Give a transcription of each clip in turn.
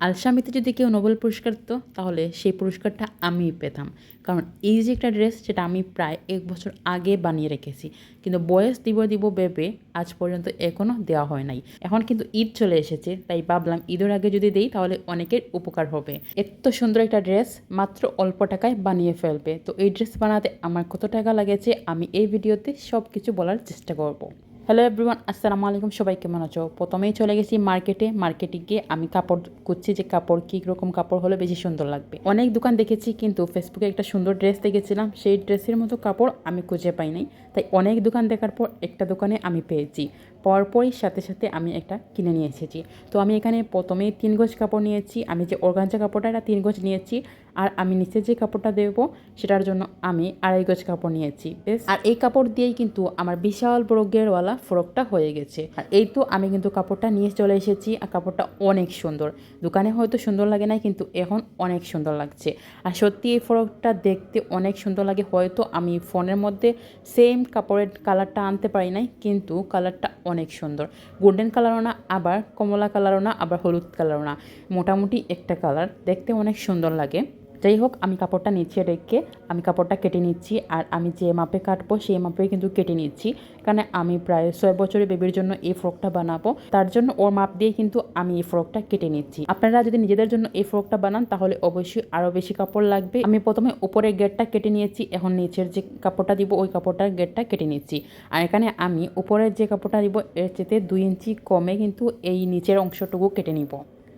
আলসামিতে যদি কেউ নোবেল পুরস্কার দিত, তাহলে সেই পুরস্কারটা আমিই পেতাম। কারণ এই যে একটা ড্রেস যেটা আমি প্রায় এক বছর আগে বানিয়ে রেখেছি। কিন্তু বয়স দিব দিব ভেবে আজ পর্যন্ত এখনও দেওয়া হয় নাই। এখন কিন্তু ঈদ চলে এসেছে, তাই ভাবলাম ঈদের আগে যদি দেই, তাহলে অনেকের উপকার হবে। এত সুন্দর একটা ড্রেস, মাত্র অল্প টাকায় বানিয়ে ফেলবে। তো এই ড্রেস বানাতে আমার কত টাকা লাগেছে, আমি এই ভিডিওতে সব কিছু বলার চেষ্টা করব। হ্যালো এভরিওয়ান আসসালামু আলাইকুম। সবাই কেমন আছো? প্রথমেই চলে গেছি মার্কেটে। মার্কেটে গিয়ে আমি কাপড় খুঁজছি যে কাপড় কী রকম কাপড় হলে বেশি সুন্দর লাগবে। অনেক দোকান দেখেছি, কিন্তু ফেসবুকে একটা সুন্দর ড্রেস দেখেছিলাম। সেই ড্রেসের মতো কাপড় আমি খুঁজে পাই নাই। তাই অনেক দোকান দেখার পর একটা দোকানে আমি পেয়েছি। পরপরই সাথে সাথে আমি একটা কিনে নিয়ে এসেছি। তো আমি এখানে প্রথমেই তিন গজ কাপড় নিয়েছি। আমি যে অর্গানজা কাপড়টা, এটা তিন গজ নিয়েছি। আর আমি নিচে যে কাপড়টা দেবো, সেটার জন্য আমি আড়াই গজ কাপড় নিয়েছি। বেশ। আর এই কাপড় দিয়েই কিন্তু আমার বিশাল বড় গেরওয়ালা ফ্রকটা হয়ে গেছে। আর এই তো আমি কিন্তু কাপড়টা নিয়ে চলে এসেছি, আর কাপড়টা অনেক সুন্দর। দোকানে হয়তো সুন্দর লাগে না কিন্তু এখন অনেক সুন্দর লাগছে। আর সত্যি এই ফ্রকটা দেখতে অনেক সুন্দর লাগে। হয়তো আমি ফোনের মধ্যে সেম কাপড়ের কালারটা আনতে পারি নাই, কিন্তু কালারটা অনেক সুন্দর। গোল্ডেন কালারও না, আবার কমলা কালারও না, আবার হলুদ কালারও না। মোটামুটি একটা কালার, দেখতে অনেক সুন্দর লাগে। যাই হোক, আমি কাপড়টা নিচে রেখে আমি কাপড়টা কেটে নিচ্ছি আর আমি যে মাপে কাটবো, সেই মাপে কিন্তু কেটে নিচ্ছি। কারণ আমি প্রায় ছয় বছরের বেবির জন্য এই ফ্রকটা বানাবো। তার জন্য ওর মাপ দিয়ে কিন্তু আমি এই ফ্রকটা কেটে নিচ্ছি। আপনারা যদি নিজেদের জন্য এই ফ্রকটা বানান, তাহলে অবশ্যই আরও বেশি কাপড় লাগবে। আমি প্রথমে উপরের গেটটা কেটে নিয়েছি, এখন নিচের যে কাপড়টা দিব, ওই কাপড়টার গেটটা কেটে নিচ্ছি। আর এখানে আমি উপরের যে কাপড়টা দিব, এর চেতে দুই ইঞ্চি কমে কিন্তু এই নিচের অংশটুকু কেটে নিব।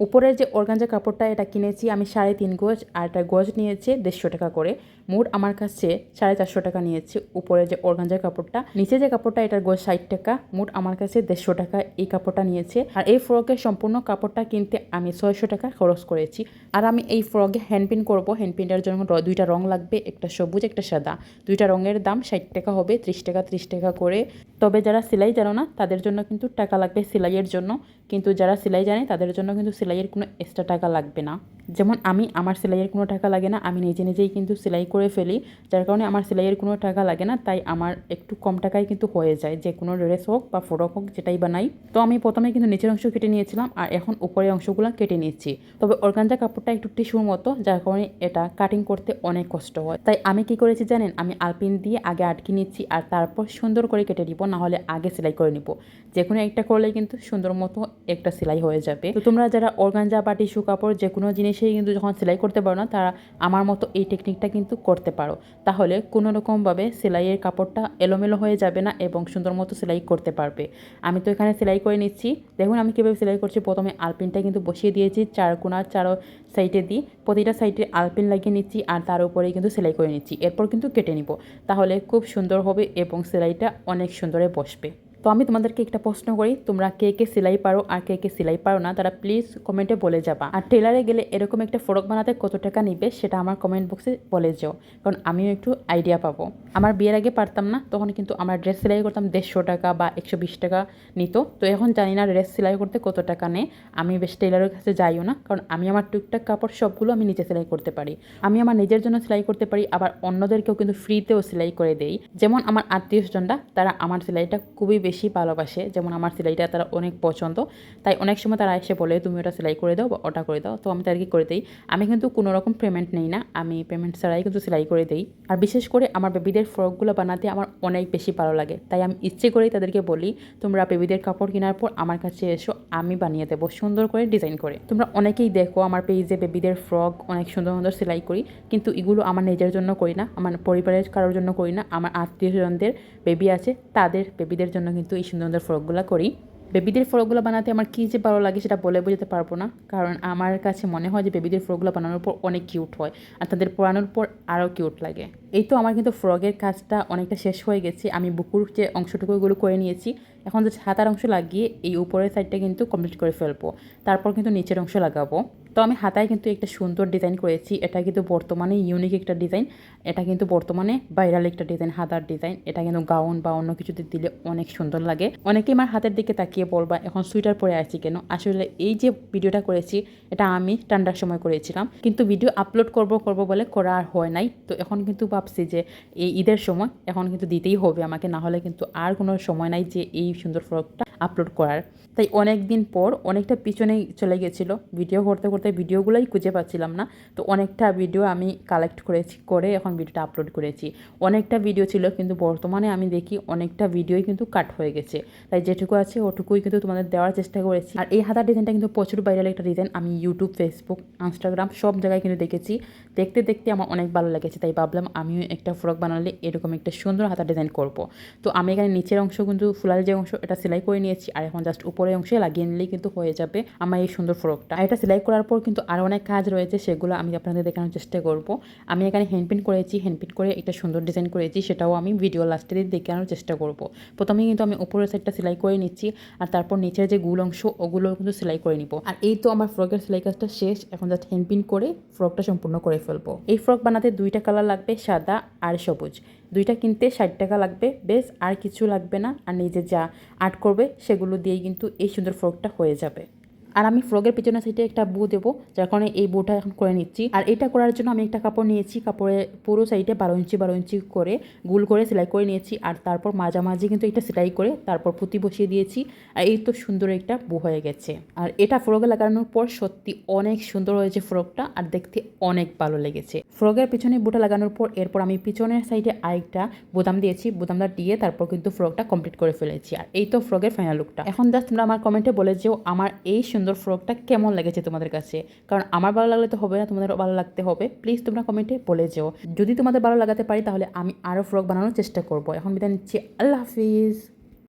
উপরের যে অর্গানজা কাপড়টা, এটা কিনেছি আমি সাড়ে তিন গজ, আর এটা গজ নিয়েছে দেড়শো টাকা করে। মোট আমার কাছে সাড়ে চারশো টাকা নিয়েছে উপরে যে অর্গানজার কাপড়টা। নিচে যে কাপড়টা, এটার গজ ষাট টাকা, মোট আমার কাছে দেড়শো টাকা এই কাপড়টা নিয়েছে। আর এই ফ্রকের সম্পূর্ণ কাপড়টা কিনতে আমি ছয়শো টাকা খরচ করেছি। আর আমি এই ফ্রকে হ্যান্ডপিন করব। হ্যান্ডপিনটার জন্য দুইটা রং লাগবে, একটা সবুজ, একটা সাদা। দুইটা রঙের দাম ষাট টাকা হবে, ত্রিশ টাকা ত্রিশ টাকা করে। তবে যারা সেলাই জানো না, তাদের জন্য কিন্তু টাকা লাগবে সেলাইয়ের জন্য। কিন্তু যারা সেলাই জানে, তাদের জন্য কিন্তু সেলাইয়ের কোনো এক্সট্রা টাকা লাগবে না। যেমন আমি আমার সেলাইয়ের কোনো টাকা লাগে না, আমি নিজে নিজেই কিন্তু সেলাই করে ফেলি, যার কারণে আমার সেলাইয়ের কোনো টাকা লাগে না, তাই আমার একটু কম টাকায় কিন্তু হয়ে যায়, যে কোনো ড্রেস হোক বা ফ্রক হোক, যেটাই বানাই তো আমি প্রথমে কিন্তু নিচের অংশ কেটে নিয়েছিলাম, আর এখন উপরের অংশগুলো কেটে নিচ্ছি। তবে অর্গানজা কাপড়টা একটু টিস্যুর মতো, যার কারণে এটা কাটিং করতে অনেক কষ্ট হয়। তাই আমি কি করেছি জানেন, আমি আলপিন দিয়ে আগে আটকে নিচ্ছি, আর তারপর সুন্দর করে কেটে নিব না হলে আগে সেলাই করে নিব। যে কোনো একটা করলে কিন্তু সুন্দর মতো একটা সেলাই হয়ে যাবে। তো তোমরা যারা অর্গানজা বা টিস্যু কাপড় যে কোনো জিনিসেই কিন্তু যখন সেলাই করতে পারো না, তারা আমার মতো এই টেকনিকটা কিন্তু করতে পারো। তাহলে কোনো রকমভাবে সেলাইয়ের কাপড়টা এলোমেলো হয়ে যাবে না এবং সুন্দর মতো সেলাই করতে পারবে। আমি তো এখানে সেলাই করে নিচ্ছি। দেখুন, আমি কীভাবে সেলাই করছি। প্রথমে আলপিনটা কিন্তু বসিয়ে দিয়েছি, চার কোনা, চার সাইডে দিই। প্রতিটা সাইডে আলপিন লাগিয়ে নিচ্ছি আর তার উপরে কিন্তু সেলাই করে নিচ্ছি। এরপর কিন্তু কেটে নিব। তাহলে খুব সুন্দর হবে এবং সেলাইটা অনেক সুন্দরে বসবে। তো আমি তোমাদেরকে একটা প্রশ্ন করি, তোমরা কে কে সেলাই পারো আর কে কে সেলাই পারো না, তারা প্লিজ কমেন্টে বলে যাবা। আর টেলারে গেলে এরকম একটা ফ্রক বানাতে কত টাকা নিবে সেটা আমার কমেন্ট বক্সে বলে যাও, কারণ আমিও একটু আইডিয়া পাবো। আমার বিয়ের আগে পারতাম না, তখন কিন্তু আমার ড্রেস সেলাই করতাম দেড়শো টাকা বা একশো বিশ টাকা নিত। তো এখন জানি না ড্রেস সেলাই করতে কত টাকা নেয়, আমি বেশ টেলারের কাছে যাইও না, কারণ আমি আমার টুকটাক কাপড় সবগুলো আমি নিজে সেলাই করতে পারি। আমি আমার নিজের জন্য সেলাই করতে পারি, আবার অন্যদেরকেও কিন্তু ফ্রিতেও সেলাই করে দেই। যেমন আমার আত্মীয় স্বজনরা তারা আমার সেলাইটা খুবই বেশি ভালোবাসে, যেমন আমার সেলাইটা তারা অনেক পছন্দ। তাই অনেক সময় তারা এসে বলে, তুমি ওটা সেলাই করে দাও বা ওটা করে দাও। তো আমি তাদেরকে করে দিই। আমি কিন্তু কোনো রকম পেমেন্ট নেই না। আমি পেমেন্ট ছাড়াই কিন্তু সেলাই করে দিই। আর বিশেষ করে আমার বেবিদের ফ্রকগুলো বানাতে আমার অনেক বেশি ভালো লাগে। তাই আমি ইচ্ছে করেই তাদেরকে বলি, তোমরা বেবিদের কাপড় কেনার পর আমার কাছে এসো, আমি বানিয়ে দেবো। সুন্দর করে ডিজাইন করে। তোমরা অনেকেই দেখো আমার পেজে বেবিদের ফ্রক অনেক সুন্দর সুন্দর সেলাই করি। কিন্তু এগুলো আমার নিজের জন্য করি না। আমার পরিবারের কারোর জন্য করি না। আমার আত্মীয় স্বজনদের বেবি আছে, তাদের বেবিদের জন্য কিন্তু এই সুন্দর সুন্দর ফ্রকগুলো করি। বেবিদের ফ্রকগুলো বানাতে আমার কী যে ভালো লাগে সেটা বলে বোঝাতে পারব না। কারণ আমার কাছে মনে হয় যে বেবিদের ফ্রকগুলো বানানোর পর অনেক কিউট হয় আর তাদের পরানোর পর আরও কিউট লাগে। এই তো আমার কিন্তু ফ্রকের কাজটা অনেকটা শেষ হয়ে গেছে। আমি বুকুর যে অংশটুকুগুলো করে নিয়েছি। এখন যে ছাতার অংশ লাগিয়ে এই উপরের সাইডটা কিন্তু কমপ্লিট করে ফেলব। তারপর কিন্তু নিচের অংশ লাগাবো। তো আমি হাতায় কিন্তু একটা সুন্দর ডিজাইন করেছি। এটা কিন্তু বর্তমানে ইউনিক একটা ডিজাইন এটা কিন্তু বর্তমানে ভাইরাল একটা ডিজাইন হাতার ডিজাইন এটা কিন্তু গাউন বা অন্য কিছুতে দিলে অনেক সুন্দর লাগে। অনেকেই আমার হাতের দিকে তাকিয়ে বলবা, এখন সুইটার পরে আছি কেন? আসলে এই যে ভিডিওটা করেছি, এটা আমি ঠান্ডার সময় করেছিলাম। কিন্তু ভিডিও আপলোড করব করব বলে করা আর হয় নাই। তো এখন কিন্তু ভাবছি যে এই ঈদের সময় এখন কিন্তু দিতেই হবে আমাকে। না হলে কিন্তু আর কোনো সময় নাই যে এই সুন্দর ফ্রকটা আপলোড করার। তাই অনেক দিন পর অনেকটা পিছনেই চলে গেছিল। ভিডিও করতে করতে ভিডিওগুলোই খুঁজে পাচ্ছিলাম না। তো অনেকটা ভিডিও আমি কালেক্ট করেছি, করে এখন ভিডিওটা আপলোড করেছি। অনেকটা ভিডিও ছিল, কিন্তু বর্তমানে আমি দেখি অনেকটা ভিডিওই কিন্তু কাট হয়ে গেছে। তাই যেটুকু আছে ওটুকুই কিন্তু তোমাদের দেওয়ার চেষ্টা করেছি। আর এই হাতার ডিজাইনটা কিন্তু প্রচুর ভাইরাল একটা ডিজাইন আমি ইউটিউব ফেসবুক ইনস্টাগ্রাম সব জায়গায় কিন্তু দেখেছি। দেখতে দেখতে আমার অনেক ভালো লেগেছে। তাই ভাবলাম আমিও একটা ফ্রক বানালে এরকম একটা সুন্দর হাতার ডিজাইন করব। তো আমি এখানে নিচের অংশ কিন্তু ফুলার যে অংশ, এটা সেলাই করে নিয়েছি আর এখন জাস্ট উপরের অংশে লাগিয়ে নিলেই কিন্তু হয়ে যাবে আমার এই সুন্দর ফ্রকটা। এটা সেলাই করার পর কিন্তু আরও অনেক কাজ রয়েছে, সেগুলো আমি আপনাদের দেখানোর চেষ্টা করব। আমি এখানে হ্যান্ডপ্রিন্ট করেছি হ্যান্ডপ্রিন্ট করে একটা সুন্দর ডিজাইন করেছি, সেটাও আমি ভিডিও লাস্টে দিয়ে দেখানোর চেষ্টা করব। প্রথমেই কিন্তু আমি উপরের সাইডটা সেলাই করে নিচ্ছি আর তারপর নিচের যে গুল অংশ, ওগুলো কিন্তু সেলাই করে নিব। আর এই তো আমার ফ্রকের সেলাই কাজটা শেষ, এখন জাস্ট হ্যান্ডপ্রিন্ট করে ফ্রকটা সম্পূর্ণ করে ফেলব। এই ফ্রক বানাতে দুইটা কালার লাগবে, সাদা আর সবুজ। দুইটা কিনতে ষাট টাকা লাগবে। বেশ, আর কিছু লাগবে না। আর নিজে যা আর্ট করবে, সেগুলো দিয়েই কিন্তু এই সুন্দর ফ্রকটা হয়ে যাবে। আর আমি ফ্রকের পিছনের সাইডে একটা বু দেবো, যার কারণে এই বুটা এখন করে নিচ্ছি। আর এটা করার জন্য আমি একটা কাপড় নিয়েছি, কাপড়ে পুরো সাইডে বারো ইঞ্চি বারো ইঞ্চি করে গুল করে সেলাই করে নিয়েছি। আর তারপর মাঝামাঝি কিন্তু এটা সেলাই করে তারপর পুঁতি বসিয়ে দিয়েছি। আর এই তো সুন্দর একটা বু হয়ে গেছে। আর এটা ফ্রকে লাগানোর পর সত্যি অনেক সুন্দর হয়েছে ফ্রকটা আর দেখতে অনেক ভালো লেগেছে। ফ্রকের পিছনে বুটা লাগানোর পর এরপর আমি পিছনের সাইডে আরেকটা বোতাম দিয়েছি বোতামটা দিয়ে তারপর কিন্তু ফ্রকটা কমপ্লিট করে ফেলেছি। আর এই তো ফ্রকের ফাইনাল লুকটা এখন জাস্ট তোমরা আমার কমেন্টে বলে যেও, আমার এই সুন্দর ফ্রকটা কেমন লেগেছে তোমাদের কাছে? কারণ আমার ভালো লাগলে তো হবে না তোমাদের ভালো লাগতে হবে। প্লিজ তোমরা কমেন্টে বলে যেও। যদি তোমাদের ভালো লাগাতে পারি, তাহলে আমি আরও ফ্রক বানানোর চেষ্টা করব। এখন বিদায় নিচ্ছি। আল্লাহ হাফিজ।